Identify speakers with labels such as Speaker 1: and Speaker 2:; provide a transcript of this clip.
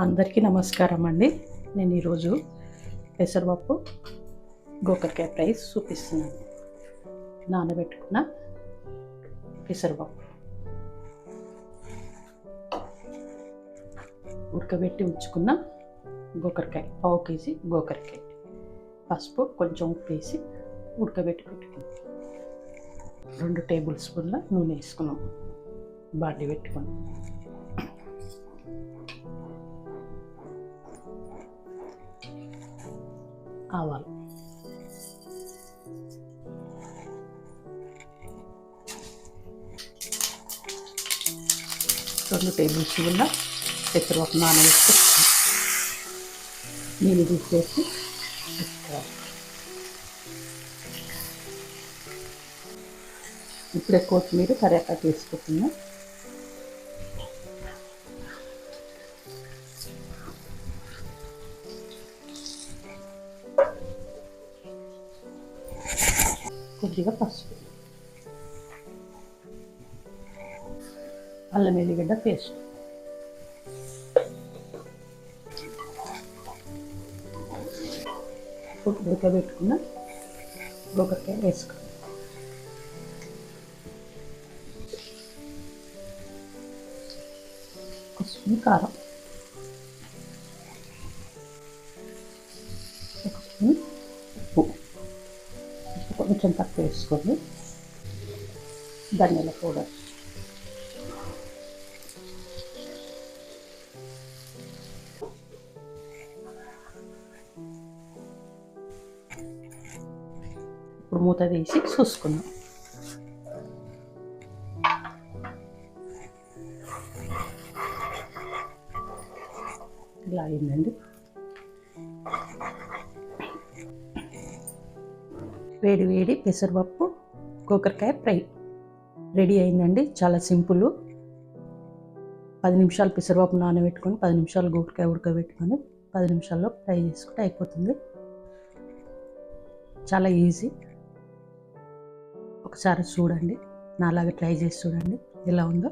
Speaker 1: అందరికీ నమస్కారం అండి. నేను ఈరోజు పెసరపప్పు గోకరకాయ ఫ్రై చూపిస్తున్నాను. నానబెట్టుకున్న పెసరపప్పు. ఉడకబెట్టి ఉంచుకున్న గోకరకాయ పావు కేజీ గోకరకాయ. పసుపు కొంచెం ఉప్పు వేసి ఉడకబెట్టి పెట్టుకున్నాం రెండు టేబుల్ స్పూన్ల నూనె వేసుకున్నాం. బాండి పెట్టుకున్నాం ఆవాలు. రెండు టేబుల్ స్పూన్ల పెసరపప్పు నానబెట్టి నీళ్ళు తీసేసి పెట్టుకోవాలి. ఇప్పుడే కొత్తిమీర కరివేపాకు వేసుకుంటున్నాం కొద్దిగా పసుపు అల్లం ఎల్లిగడ్డ పేస్ట్ ఇప్పుడు ఉడకబెట్టుకున్న గోకరకాయ వేసుకో కొంచెం కారం ఒక స్పూన్ ఉప్పు కొంచెం తక్కువ వేసుకోండి. ధనియాల పౌడర్. ఇప్పుడు మూత వేసి చూసుకుందాం. ఇలా అయిందండి. వేడి వేడి పెసరపప్పు గోకరకాయ ఫ్రై. రెడీ అయిందండి. చాలా సింపుల్. పది నిమిషాలు పెసరపప్పు నానబెట్టుకొని పది నిమిషాలు గోకరకాయ ఉడకబెట్టుకొని పది నిమిషాల్లో ఫ్రై చేసుకుంటే అయిపోతుంది. చాలా ఈజీ. ఒకసారి చూడండి. నాలాగా ట్రై చేసి చూడండి. ఎలా ఉందో.